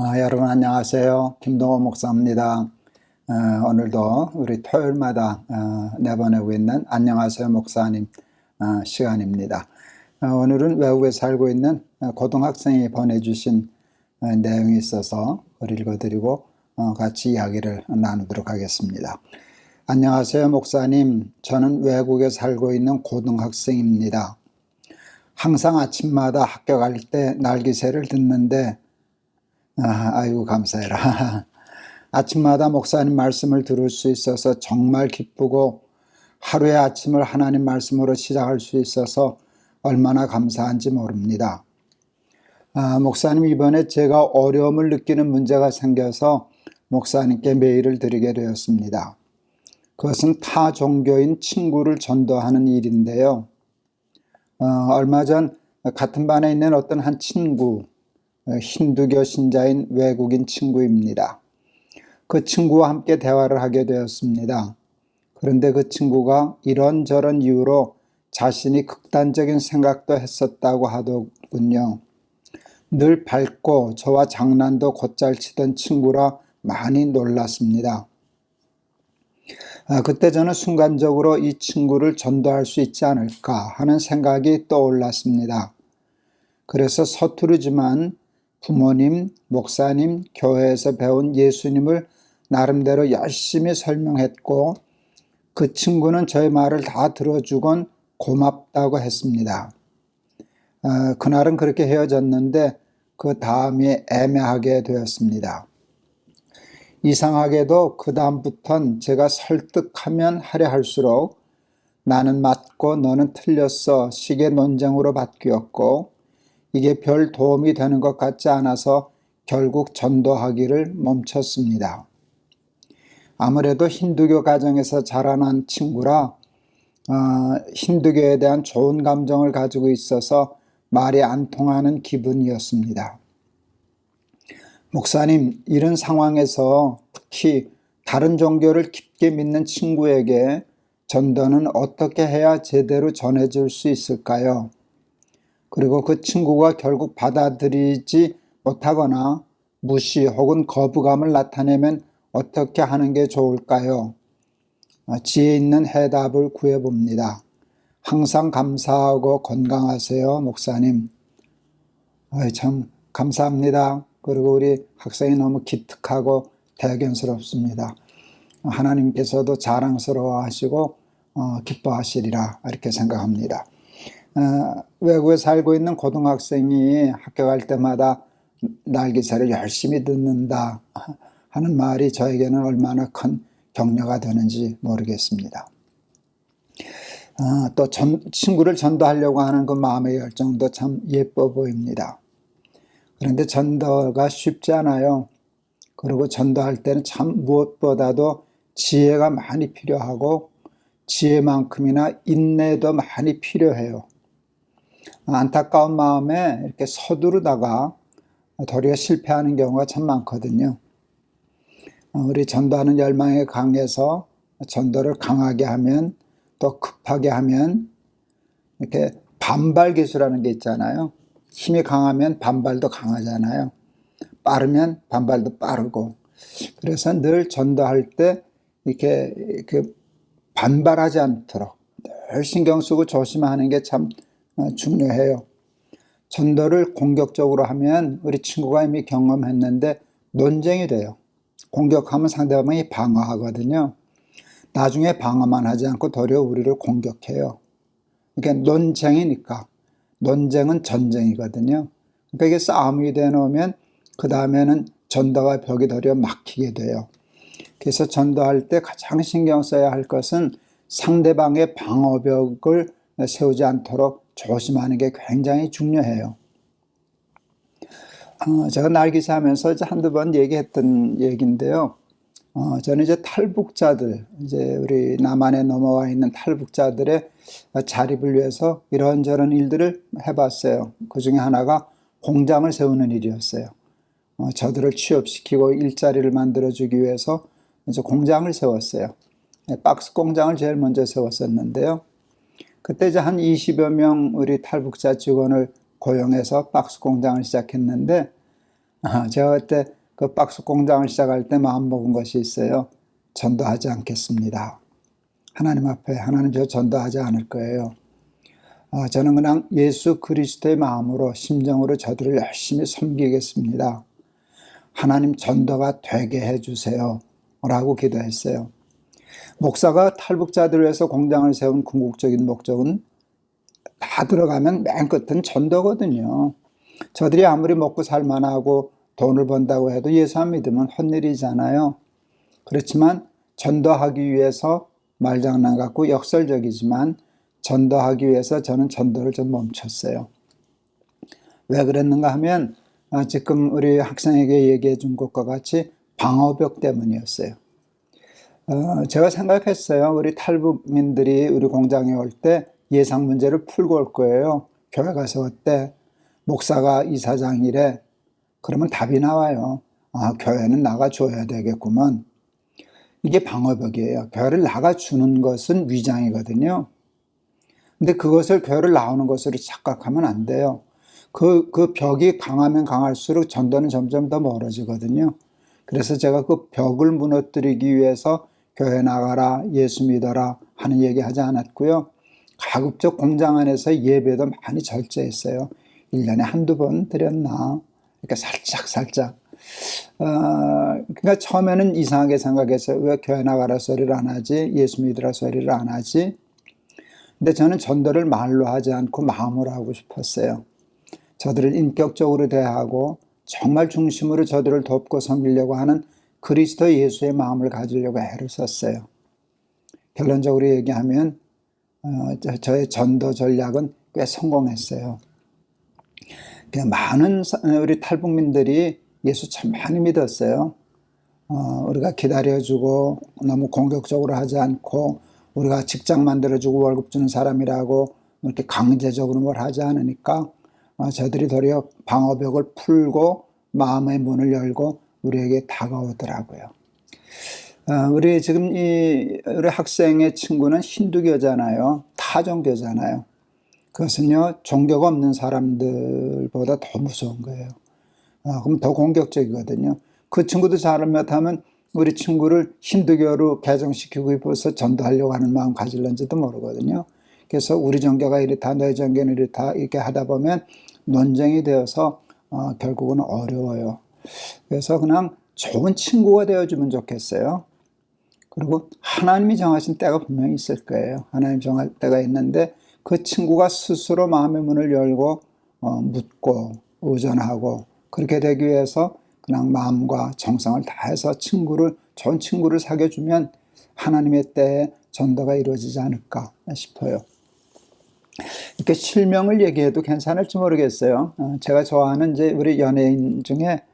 아, 여러분 안녕하세요. 김동호 목사입니다. 어, 오늘도 우리 토요일마다 어, 내보내고 있는 안녕하세요 목사님 어, 시간입니다. 어, 오늘은 외국에 살고 있는 어, 고등학생이 보내주신 어, 내용이 있어서 읽어드리고 어, 같이 이야기를 나누도록 하겠습니다. 안녕하세요 목사님. 저는 외국에 살고 있는 고등학생입니다. 항상 아침마다 학교 갈 때 날기새를 듣는데 아, 아이고 감사해라. 아침마다 목사님 말씀을 들을 수 있어서 정말 기쁘고 하루의 아침을 하나님 말씀으로 시작할 수 있어서 얼마나 감사한지 모릅니다. 아, 목사님 이번에 제가 어려움을 느끼는 문제가 생겨서 목사님께 메일을 드리게 되었습니다. 그것은 타 종교인 친구를 전도하는 일인데요. 어, 얼마 전 같은 반에 있는 어떤 한 친구, 어, 힌두교 신자인 외국인 친구입니다. 그 친구와 함께 대화를 하게 되었습니다. 그런데 그 친구가 이런저런 이유로 자신이 극단적인 생각도 했었다고 하더군요. 늘 밝고 저와 장난도 곧잘 치던 친구라 많이 놀랐습니다. 아, 그때 저는 순간적으로 이 친구를 전도할 수 있지 않을까 하는 생각이 떠올랐습니다. 그래서 서투르지만 부모님, 목사님, 교회에서 배운 예수님을 나름대로 열심히 설명했고 그 친구는 저의 말을 다 들어주곤 고맙다고 했습니다. 어, 그날은 그렇게 헤어졌는데 그 다음이 애매하게 되었습니다. 이상하게도 그 다음부턴 제가 설득하면 하려 할수록 나는 맞고 너는 틀렸어 식의 논쟁으로 바뀌었고 이게 별 도움이 되는 것 같지 않아서 결국 전도하기를 멈췄습니다. 아무래도 힌두교 가정에서 자라난 친구라 어, 힌두교에 대한 좋은 감정을 가지고 있어서 말이 안 통하는 기분이었습니다. 목사님, 이런 상황에서 특히 다른 종교를 깊게 믿는 친구에게 전도는 어떻게 해야 제대로 전해질 수 있을까요? 그리고 그 친구가 결국 받아들이지 못하거나 무시 혹은 거부감을 나타내면 어떻게 하는 게 좋을까요? 어, 지혜 있는 해답을 구해봅니다. 항상 감사하고 건강하세요, 목사님. 어이, 참 감사합니다. 그리고 우리 학생이 너무 기특하고 대견스럽습니다. 하나님께서도 자랑스러워 하시고 어, 기뻐하시리라 이렇게 생각합니다. 어, 외국에 살고 있는 고등학생이 학교 갈 때마다 날기새를 열심히 듣는다 하는 말이 저에게는 얼마나 큰 격려가 되는지 모르겠습니다. 어, 또 전, 친구를 전도하려고 하는 그 마음의 열정도 참 예뻐 보입니다. 그런데 전도가 쉽지 않아요. 그리고 전도할 때는 참 무엇보다도 지혜가 많이 필요하고 지혜만큼이나 인내도 많이 필요해요. 안타까운 마음에 이렇게 서두르다가 도리어 실패하는 경우가 참 많거든요. 우리 전도하는 열망에 강해서 전도를 강하게 하면 또 급하게 하면 이렇게 반발 기술하는 게 있잖아요. 힘이 강하면 반발도 강하잖아요. 빠르면 반발도 빠르고. 그래서 늘 전도할 때 이렇게 그 반발하지 않도록 늘 신경 쓰고 조심하는 게 참 중요해요. 전도를 공격적으로 하면 우리 친구가 이미 경험했는데 논쟁이 돼요. 공격하면 상대방이 방어하거든요. 나중에 방어만 하지 않고 도리어 우리를 공격해요. 그러니까 논쟁이니까. 논쟁은 전쟁이거든요. 그러니까 이게 싸움이 되놓으면 그 다음에는 전도가 벽이 도리어 막히게 돼요. 그래서 전도할 때 가장 신경 써야 할 것은 상대방의 방어벽을 세우지 않도록 조심하는 게 굉장히 중요해요. 어, 제가 날기사 하면서 이제 한두 번 얘기했던 얘기인데요. 어, 저는 이제 탈북자들, 이제 우리 남한에 넘어와 있는 탈북자들의 자립을 위해서 이런저런 일들을 해봤어요. 그 중에 하나가 공장을 세우는 일이었어요. 어, 저들을 취업시키고 일자리를 만들어주기 위해서 이제 공장을 세웠어요. 네, 박스 공장을 제일 먼저 세웠었는데요. 그때 이제 한 20여 명 우리 탈북자 직원을 고용해서 박스 공장을 시작했는데 아, 제가 그때 그 박스 공장을 시작할 때 마음 먹은 것이 있어요. 전도하지 않겠습니다. 하나님 앞에 하나님 저 전도하지 않을 거예요. 아, 저는 그냥 예수 그리스도의 마음으로 심정으로 저들을 열심히 섬기겠습니다. 하나님 전도가 되게 해주세요. 라고 기도했어요. 목사가 탈북자들을 위해서 공장을 세운 궁극적인 목적은 다 들어가면 맨 끝은 전도거든요. 저들이 아무리 먹고 살만하고 돈을 번다고 해도 예수 안 믿으면 헛일이잖아요. 그렇지만 전도하기 위해서 말장난 같고 역설적이지만 전도하기 위해서 저는 전도를 좀 멈췄어요. 왜 그랬는가 하면 아, 지금 우리 학생에게 얘기해 준 것과 같이 방어벽 때문이었어요. 어, 제가 생각했어요. 우리 탈북민들이 우리 공장에 올 때 예상 문제를 풀고 올 거예요. 교회 가서 어때? 목사가 이사장이래. 그러면 답이 나와요. 아, 교회는 나가줘야 되겠구먼. 이게 방어벽이에요. 교회를 나가주는 것은 위장이거든요. 근데 그것을 교회를 나오는 것으로 착각하면 안 돼요. 그, 그 벽이 강하면 강할수록 전도는 점점 더 멀어지거든요. 그래서 제가 그 벽을 무너뜨리기 위해서 교회 나가라, 예수 믿어라 하는 얘기 하지 않았고요. 가급적 공장 안에서 예배도 많이 절제했어요. 1년에 한두 번 드렸나. 그러니까 살짝, 살짝. 어, 그러니까 처음에는 이상하게 생각해서 왜 교회 나가라 소리를 안 하지? 예수 믿으라 소리를 안 하지? 근데 저는 전도를 말로 하지 않고 마음으로 하고 싶었어요. 저들을 인격적으로 대하고 정말 중심으로 저들을 돕고 섬기려고 하는 그리스도 예수의 마음을 가지려고 애를 썼어요. 결론적으로 얘기하면 어, 저의 전도 전략은 꽤 성공했어요. 많은 우리 탈북민들이 예수 참 많이 믿었어요. 어, 우리가 기다려주고 너무 공격적으로 하지 않고 우리가 직장 만들어주고 월급 주는 사람이라고 이렇게 강제적으로 뭘 하지 않으니까 어, 저들이 도리어 방어벽을 풀고 마음의 문을 열고 우리에게 다가오더라고요. 어, 우리 지금 이 우리 학생의 친구는 힌두교잖아요. 타종교잖아요. 그것은요 종교가 없는 사람들보다 더 무서운 거예요. 어, 그럼 더 공격적이거든요. 그 친구도 잘못하면 우리 친구를 힌두교로 개종시키고 싶어서 전도하려고 하는 마음 가질런지도 모르거든요. 그래서 우리 종교가 이렇다, 너희 종교는 이렇다 이렇게 하다 보면 논쟁이 되어서 어, 결국은 어려워요. 그래서 그냥 좋은 친구가 되어주면 좋겠어요. 그리고 하나님이 정하신 때가 분명히 있을 거예요. 하나님 정할 때가 있는데 그 친구가 스스로 마음의 문을 열고 어, 묻고 의존하고 그렇게 되기 위해서 그냥 마음과 정성을 다해서 친구를 좋은 친구를 사귀어주면 하나님의 때에 전도가 이루어지지 않을까 싶어요. 이렇게 실명을 얘기해도 괜찮을지 모르겠어요. 어, 제가 좋아하는 이제 우리 연예인 중에 어,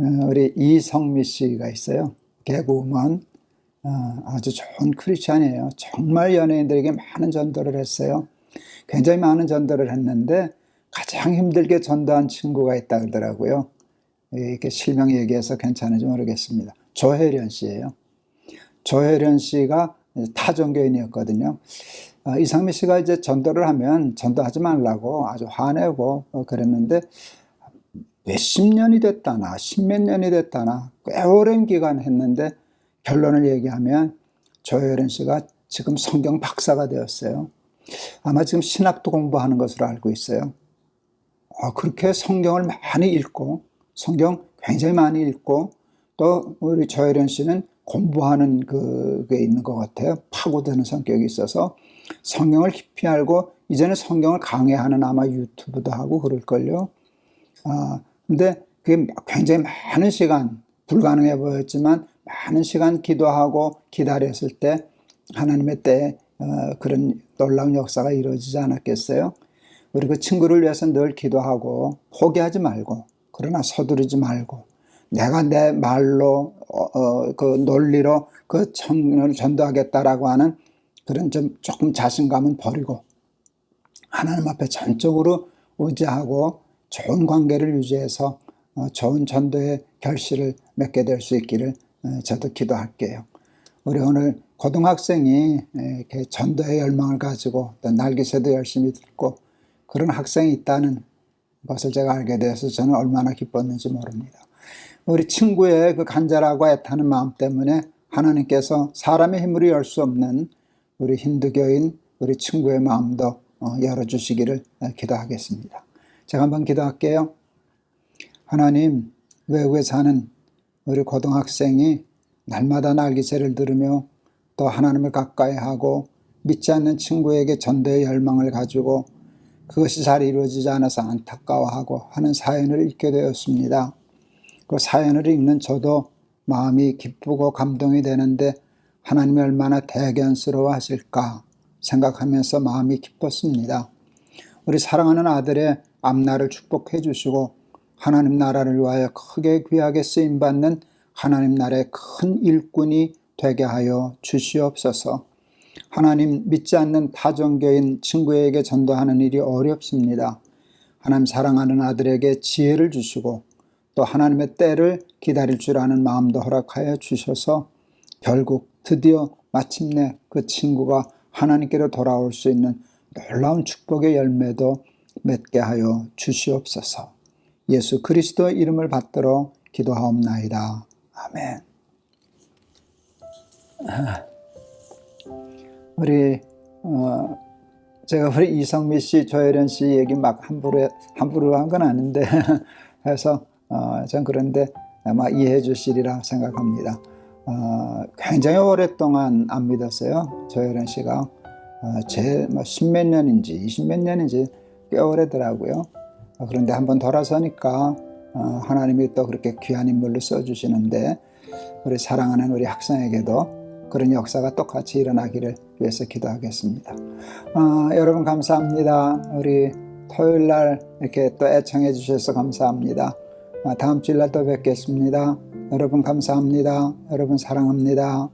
우리 이성미 씨가 있어요. 개그우먼 어, 아주 좋은 크리스찬이에요. 정말 연예인들에게 많은 전도를 했어요. 굉장히 많은 전도를 했는데 가장 힘들게 전도한 친구가 있다 그러더라고요. 이렇게 실명 얘기해서 괜찮은지 모르겠습니다. 조혜련 씨예요. 조혜련 씨가 타종교인이었거든요. 어, 이상미 씨가 이제 전도를 하면 전도하지 말라고 아주 화내고 어, 그랬는데 몇십 년이 됐다나 십몇 년이 됐다나 꽤 오랜 기간 했는데 결론을 얘기하면 조혜련 씨가 지금 성경 박사가 되었어요. 아마 지금 신학도 공부하는 것으로 알고 있어요. 어, 그렇게 성경을 많이 읽고 성경 굉장히 많이 읽고 또 우리 조혜련 씨는 공부하는 그게 있는 것 같아요. 파고드는 성격이 있어서 성경을 깊이 알고 이제는 성경을 강해하는 아마 유튜브도 하고 그럴걸요. 아, 근데 그게 굉장히 많은 시간, 불가능해 보였지만 많은 시간 기도하고 기다렸을 때 하나님의 때 어, 그런 놀라운 역사가 이루어지지 않았겠어요? 우리 그 친구를 위해서 늘 기도하고 포기하지 말고 그러나 서두르지 말고 내가 내 말로 어, 어, 그 논리로 그 청년을 전도하겠다라고 하는 그런 좀 조금 자신감은 버리고 하나님 앞에 전적으로 의지하고 좋은 관계를 유지해서 어, 좋은 전도의 결실을 맺게 될 수 있기를 어, 저도 기도할게요. 우리 오늘 고등학생이 이렇게 전도의 열망을 가지고 또 날개새도 열심히 듣고 그런 학생이 있다는 것을 제가 알게 돼서 저는 얼마나 기뻤는지 모릅니다. 우리 친구의 그 간절하고 애타는 마음 때문에 하나님께서 사람의 힘으로 열 수 없는 우리 힌두교인 우리 친구의 마음도 어, 열어주시기를 기도하겠습니다. 제가 한번 기도할게요. 하나님, 외국에 사는 우리 고등학생이 날마다 날기새를 들으며 또 하나님을 가까이 하고 믿지 않는 친구에게 전도의 열망을 가지고 그것이 잘 이루어지지 않아서 안타까워하고 하는 사연을 읽게 되었습니다. 그 사연을 읽는 저도 마음이 기쁘고 감동이 되는데 하나님이 얼마나 대견스러워 하실까 생각하면서 마음이 기뻤습니다. 우리 사랑하는 아들의 앞날을 축복해 주시고 하나님 나라를 위하여 크게 귀하게 쓰임 받는 하나님 나라의 큰 일꾼이 되게 하여 주시옵소서. 하나님 믿지 않는 타종교인 친구에게 전도하는 일이 어렵습니다. 하나님 사랑하는 아들에게 지혜를 주시고 또 하나님의 때를 기다릴 줄 아는 마음도 허락하여 주셔서 결국 드디어 마침내 그 친구가 하나님께로 돌아올 수 있는 놀라운 축복의 열매도 맺게 하여 주시옵소서. 예수 그리스도의 이름을 받들어 기도하옵나이다. 아멘. 우리 어, 제가 우리 이성미 씨, 조혜련 씨 얘기 막 함부로 함부로 한 건 아닌데 해서 어, 전 그런데 아마 이해해 주시리라 생각합니다. 어, 굉장히 오랫동안 안 믿었어요. 조혜련 씨가 어, 제뭐 십몇 년인지 이십 몇 년인지 꽤 오래더라고요. 어, 그런데 한번 돌아서니까 어, 하나님이 또 그렇게 귀한 인물로 써주시는데 우리 사랑하는 우리 학생에게도 그런 역사가 똑같이 일어나기를 위해서 기도하겠습니다. 어, 여러분 감사합니다. 우리 토요일 날 이렇게 또 애청해 주셔서 감사합니다. 어, 다음 주일 날 또 뵙겠습니다. 여러분 감사합니다. 여러분 사랑합니다.